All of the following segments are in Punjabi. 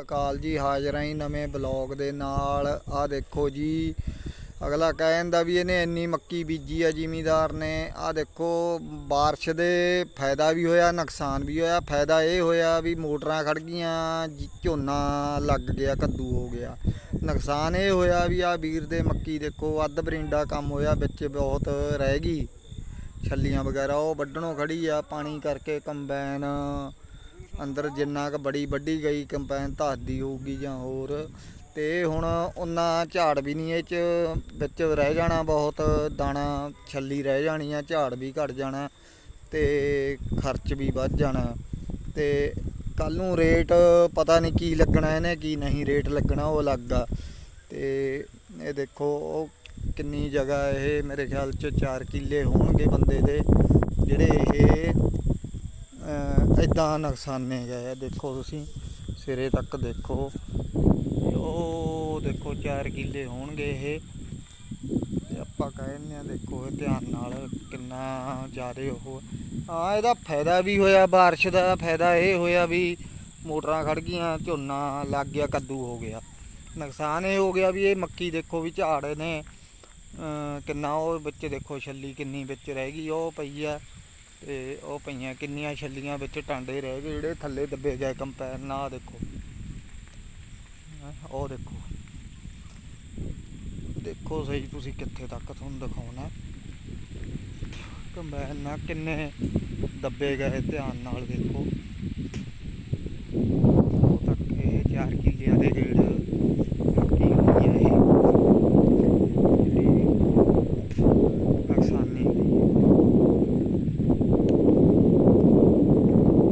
ਅਕਾਲ ਜੀ, ਹਾਜ਼ਰ ਆਂ ਨਵੇਂ ਬਲੌਗ ਦੇ ਨਾਲ। ਆ ਦੇਖੋ ਜੀ, ਅਗਲਾ ਕਹਿੰਦਾ ਵੀ ਇਹਨੇ ਇੰਨੀ ਮੱਕੀ ਬੀਜੀ ਆ ਜ਼ਿਮੀਦਾਰ ਨੇ। ਆ ਦੇਖੋ, ਬਾਰਿਸ਼ ਦੇ ਫਾਇਦਾ ਵੀ ਹੋਇਆ, ਨੁਕਸਾਨ ਵੀ ਹੋਇਆ। ਫਾਇਦਾ ਇਹ ਹੋਇਆ ਵੀ ਮੋਟਰਾਂ ਖੜ ਗਈਆਂ, ਜੀ- ਝੋਨਾ ਲੱਗ ਗਿਆ, ਕੱਦੂ ਹੋ ਗਿਆ। ਨੁਕਸਾਨ ਇਹ ਹੋਇਆ ਵੀ ਆ ਵੀਰ ਦੇ ਮੱਕੀ ਦੇਖੋ, ਅੱਧ ਬਰਿੰਡਾ ਕੰਮ ਹੋਇਆ, ਵਿੱਚ ਬਹੁਤ ਰਹਿ ਗਈ। ਛੱਲੀਆਂ ਵਗੈਰਾ ਉਹ ਵੱਢਣੋਂ ਖੜੀ ਆ, ਪਾਣੀ ਕਰਕੇ ਕੰਬਾਈਨ। ਅੰਦਰ ਜਿੰਨਾ ਕ ਬੜੀ ਵੱਡੀ ਗਈ ਕੰਪੈਨ ਧਾਦੀ ਹੋਊਗੀ ਜਾਂ ਹੋਰ, ਤੇ ਹੁਣ ਉਹਨਾਂ ਝਾੜ ਵੀ ਨਹੀਂ ਇਹ ਚ ਵਿੱਚ ਰਹਿ ਜਾਣਾ ਬਹੁਤ, ਦਾਣਾ ਛੱਲੀ ਰਹਿ ਜਾਣੀ ਆ, ਝਾੜ ਵੀ ਘਟ ਜਾਣਾ, ਤੇ ਖਰਚ ਵੀ ਵੱਧ ਜਾਣਾ, ਤੇ ਕੱਲ ਨੂੰ ਰੇਟ ਪਤਾ ਨਹੀਂ ਕੀ ਲੱਗਣਾ ਇਹਨੇ, ਕੀ ਨਹੀਂ ਰੇਟ ਲੱਗਣਾ, ਉਹ ਅਲੱਗ ਆ, ਤੇ ਇਹ ਦੇਖੋ, ਉਹ ਕਿੰਨੀ ਜਗ੍ਹਾ ਇਹ ਮੇਰੇ ਖਿਆਲ ਚ 4 ਕਿੱਲੇ ਹੋਣਗੇ ਬੰਦੇ ਦੇ, ਜਿਹੜੇ ਇਹ ਇਦਾਂ ਨੁਕਸਾਨੇ ਗਏ ਆ। ਦੇਖੋ ਤੁਸੀਂ, ਸਿਰੇ ਤੱਕ ਦੇਖੋ। ਉਹ ਦੇਖੋ 4 ਕਿੱਲੇ ਹੋਣਗੇ ਇਹ। ਤੇ ਆਪਾਂ ਕਹਿੰਦੇ ਆ ਦੇਖੋ ਇਹ ਧਿਆਨ ਨਾਲ ਕਿੰਨਾ ਜ਼ਿਆਦਾ ਉਹ ਹਾਂ, ਇਹਦਾ ਫਾਇਦਾ ਵੀ ਹੋਇਆ, ਬਾਰਿਸ਼ ਦਾ ਫਾਇਦਾ ਇਹ ਹੋਇਆ ਵੀ ਮੋਟਰਾਂ ਖੜ ਗਈਆਂ, ਝੋਨਾ ਲੱਗ ਗਿਆ, ਕੱਦੂ ਹੋ ਗਿਆ। ਨੁਕਸਾਨ ਇਹ ਹੋ ਗਿਆ ਵੀ ਇਹ ਮੱਕੀ ਦੇਖੋ ਵੀ ਝਾੜ ਨੇ। ਕਿੰਨਾ ਉਹ ਵਿੱਚ ਦੇਖੋ, ਛੱਲੀ ਕਿੰਨੀ ਵਿੱਚ ਰਹਿ ਗਈ, ਉਹ ਪਈ ਆ। ਤੇ ਉਹ ਪਈਆਂ ਕਿੰਨੀਆਂ ਛੱਲੀਆਂ ਵਿੱਚ ਟਾਂਡੇ ਰਹਿ ਗਏ ਜਿਹੜੇ ਥੱਲੇ ਦੱਬੇ ਗਏ ਕੰਪੈਰ ਨਾਲ ਦੇਖੋ। ਹੈਂ, ਉਹ ਦੇਖੋ। ਦੇਖੋ ਸਹੀ ਤੁਸੀਂ ਕਿੱਥੇ ਤੱਕ ਤੁਹਾਨੂੰ ਦਿਖਾਉਣਾ। ਕੰਪੈਰ ਨਾਲ ਕਿੰਨੇ ਦੱਬੇ ਗਏ ਧਿਆਨ ਨਾਲ ਦੇਖੋ ਉਹ ਤੱਕ ਇਹ 4 ਕਿੱਲਿਆਂ ਦੇ ਗੇੜ ਮੱਕੀ ਹੋਈ ਹੈ ਇਹ ਜਿਹੜੀ ਨੁਕਸਾਨੀ ਗਈ ਹੈ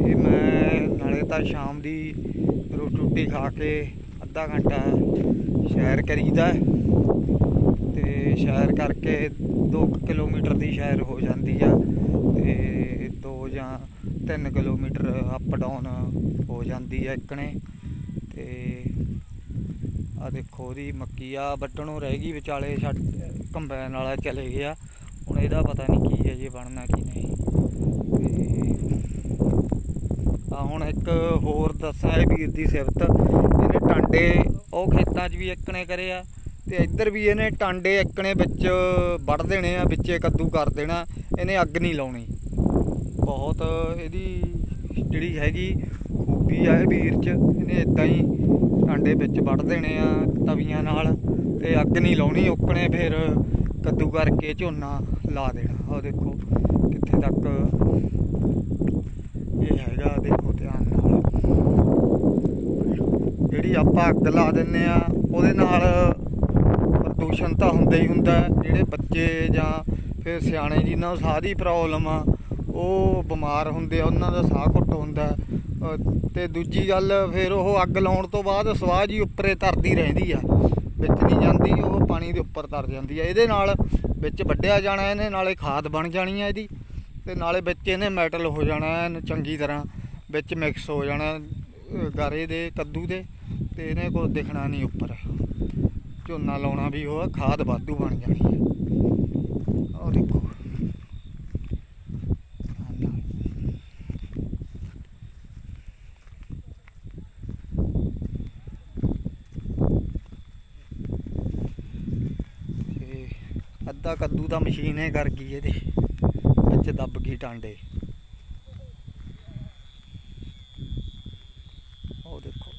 ਇਹ ਮੈਂ ਨਾਲੇ ਤਾਂ ਸ਼ਾਮ ਦੀ ਰੋਟੀ ਰੋਟੀ ਖਾ ਕੇ ਅੱਧਾ ਘੰਟਾ ਸੈਰ ਕਰੀਦਾ ਹੈ। ਤੇ ਸੈਰ ਕਰਕੇ 2 ਕਿਲੋਮੀਟਰ ਦੀ ਸੈਰ ਹੋ ਜਾਂਦੀ ਆ ਤੇ 2 ਜਾਂ 3 ਕਿਲੋਮੀਟਰ ਅਪ ਡਾਊਨ ਹੋ ਜਾਂਦੀ ਆ ਇੱਕਣੇ ਤੇ ਆ ਦੇਖੋ ਉਹਦੀ ਮੱਕੀ ਆ ਵੱਢਣੋਂ ਰਹਿ ਗਈ ਵਿਚਾਲੇ ਛੱਡ ਕੰਬਾਈਨ ਵਾਲਾ ਚਲੇ ਗਿਆ ਹੁਣ ਇਹਦਾ ਪਤਾ ਨਹੀਂ ਕੀ ਹੈ ਜੇ ਬਣਨਾ ਕੀ ਨਹੀਂ ਤੇ ਆ, ਹੁਣ ਇੱਕ ਹੋਰ ਦੱਸਾਂ ਇਹ ਵੀਰ ਦੀ ਸਿਫਤ। ਇਹਨੇ ਟਾਂਡੇ, ਉਹ ਖੇਤਾਂ 'ਚ ਵੀ ਇੱਕਣੇ ਕਰੇ ਆ ਤੇ ਇੱਧਰ ਵੀ ਇਹਨੇ ਟਾਂਡੇ ਇੱਕਣੇ ਵਿੱਚ ਵੱਢ ਦੇਣੇ ਆ, ਵਿੱਚੇ ਕੱਦੂ ਕਰ ਦੇਣਾ, ਇਹਨੇ ਅੱਗ ਨਹੀਂ ਲਾਉਣੀ। ਬਹੁਤ ਇਹਦੀ ਜਿਹੜੀ ਹੈਗੀ ਖੂਬੀ ਆ ਇਹ ਵੀਰ 'ਚ, ਇਹਨੇ ਇਦਾਂ ਹੀ ਟਾਂਡੇ ਵਿੱਚ ਵੱਢ ਦੇਣੇ ਆ ਤਵੀਆਂ ਨਾਲ ਤੇ ਅੱਗ ਨਹੀਂ ਲਾਉਣੀ, ਉੱਕਣੇ ਫਿਰ ਕੱਦੂ ਕਰਕੇ ਝੋਨਾ ਲਾ ਦੇਣਾ। ਉਹ ਦੇਖੋ ਕਿੱਥੇ ਤੱਕ ਇਹ ਹੈਗਾ ਦੇ ਧਿਆਨ ਨਾਲ। ਜਿਹੜੀ ਆਪਾਂ ਅੱਗ ਲਾ ਦਿੰਨੇ ਆ, ਉਹਦੇ ਨਾਲ ਪ੍ਰਦੂਸ਼ਣ ਤਾਂ ਹੁੰਦਾ ਹੀ ਹੁੰਦਾ ਜਿਹੜੇ ਬੱਚੇ ਜਾਂ ਫਿਰ ਸਿਆਣੇ ਜਿਨ੍ਹਾਂ ਨੂੰ ਸਾਹ ਦੀ ਪ੍ਰੋਬਲਮ ਆ, ਉਹ ਬਿਮਾਰ ਹੁੰਦੇ ਆ, ਉਹਨਾਂ ਦਾ ਸਾਹ ਘੁੱਟ ਹੁੰਦਾ ਹੈ। ਤੇ ਦੂਜੀ ਗੱਲ, ਫਿਰ ਉਹ ਅੱਗ ਲਾਉਣ ਤੋਂ ਬਾਅਦ ਸਵਾਹ ਜੀ ਉੱਪਰੇ ਤਰਦੀ ਰਹਿੰਦੀ ਆ। ਵਿੱਚ ਨਹੀਂ ਜਾਂਦੀ, ਉਹ ਪਾਣੀ ਦੇ ਉੱਪਰ ਤਰ ਜਾਂਦੀ ਆ। ਇਹਦੇ ਨਾਲ ਵਿੱਚ ਵੱਢਿਆ ਜਾਣਾ, ਇਹਨੇ ਨਾਲੇ ਖਾਦ ਬਣ ਜਾਣੀ ਆ ਇਹਦੀ। ਤੇ ਨਾਲੇ ਵਿੱਚ ਇਹਨੇ ਮੈਟਲ ਹੋ ਜਾਣਾ ਐਨ ਚੰਗੀ ਤਰ੍ਹਾਂ। ਵਿੱਚ ਮਿਕਸ ਹੋ ਜਾਣਾ, ਅਹ ਗਾਰੇ ਦੇ, ਕੱਦੂ ਦੇ, ਤੇ ਇਹਨੇ ਕੋਈ ਦਿਖਣਾ ਨਹੀਂ ਉੱਪਰ। ਝੋਨਾ ਲਾਉਣਾ ਵੀ ਉਹ ਖਾਦ ਵਾਧੂ ਬਣ ਜਾਣੀ ਹੈ ਉਹ ਦੇਖੋ। ਧਿਆਨ ਅੱਧਾ ਕੱਦੂ ਤਾਂ ਮਸ਼ੀਨ ਹੀ ਕਰ ਗਈ ਇਹਦੇ। ਵਿੱਚ ਦੱਬ ਗਈ ਟਾਂਡੇ ਉਹ ਦੇਖੋ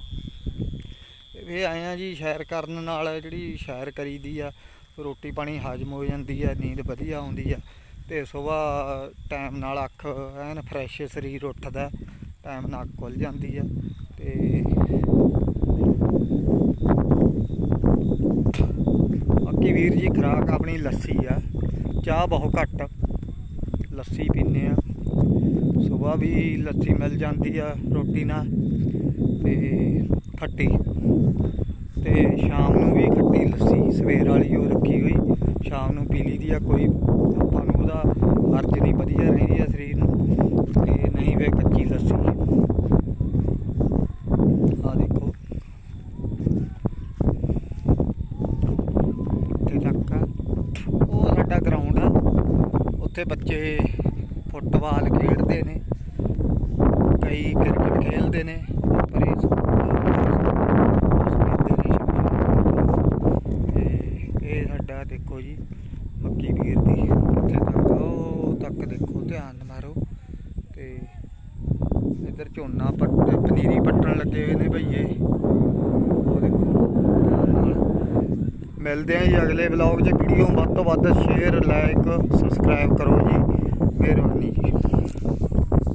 ਇਹ ਵੀ ਆਏ ਆ ਜੀ ਸੈਰ ਕਰਨ ਨਾਲ ਜਿਹੜੀ ਸੈਰ ਕਰੀਦੀ ਆ, ਰੋਟੀ ਪਾਣੀ ਹਜਮ ਹੋ ਜਾਂਦੀ ਆ, ਨੀਂਦ ਵਧੀਆ ਆਉਂਦੀ ਆ ਤੇ ਸਵੇਰ ਟਾਈਮ ਨਾਲ ਅੱਖ ਐਨ ਫਰੈਸ਼ ਸਰੀਰ ਉੱਠਦਾ ਟਾਈਮ ਨਾਲ ਅੱਖ ਖੁੱਲ ਜਾਂਦੀ ਆ ਤੇ ਬਾਕੀ ਵੀਰ ਜੀ ਖੁਰਾਕ ਆਪਣੀ ਲੱਸੀ ਆ, ਚਾਹ ਬਹੁਤ ਘੱਟ ਲੱਸੀ ਪੀਂਦੇ ਆ। ਸਵੇਰ ਵੀ ਲੱਸੀ ਮਿਲ ਜਾਂਦੀ ਆ ਰੋਟੀ ਨਾਲ ਤੇ ਖੱਟੀ। ਤੇ ਸ਼ਾਮ ਨੂੰ ਵੀ ਖੱਟੀ ਲੱਸੀ ਸਵੇਰ ਵਾਲੀ ਉਹ ਰੱਖੀ ਹੋਈ। ਸ਼ਾਮ ਨੂੰ ਪੀ ਲਈਦੀ ਆ, ਕੋਈ ਆਪਾਂ ਨੂੰ ਉਹਦਾ ਅਰਜ ਨਹੀਂ, ਵਧੀਆ ਰਹਿੰਦੀ ਆ ਸਰੀਰ ਨੂੰ। ਤੇ ਨਹੀਂ ਵੇ ਕੱਚੀ ਲੱਸੀ। ਆ ਦੇਖੋ। ਤੇ ਤੱਕ ਉਹ ਸਾਡਾ ਗਰਾਊਂਡ ਆ। ਉੱਥੇ ਬੱਚੇ ਫੁੱਟਬਾਲ ਖੇਡਦੇ ਨੇ। ਕਈ ਕ੍ਰਿਕਟ ਖੇਡਦੇ ਨੇ। ਮੱਕੀ ਵੀਰ ਦੀ। ਕਿੱਥੇ ਤੱਕ, ਉਹ ਤੱਕ ਦੇਖੋ, ਧਿਆਨ ਮਾਰੋ। ਤੇ ਇੱਧਰ ਝੋਨਾ ਪੱਟ, ਪਨੀਰੀ ਪੱਟਣ ਲੱਗੇ ਹੋਏ ਨੇ ਭਈਏ। ਉਹ ਦੇਖੋ ਨਾਲ। ਮਿਲਦੇ ਆਂ ਜੀ ਅਗਲੇ ਵਲੌਗ 'ਚ। ਵੀਡੀਓ ਵੱਧ ਤੋਂ ਵੱਧ ਸ਼ੇਅਰ ਲਾਈਕ ਸਬਸਕ੍ਰਾਈਬ ਕਰੋ ਜੀ। ਮਿਹਰਬਾਨੀ ਜੀ।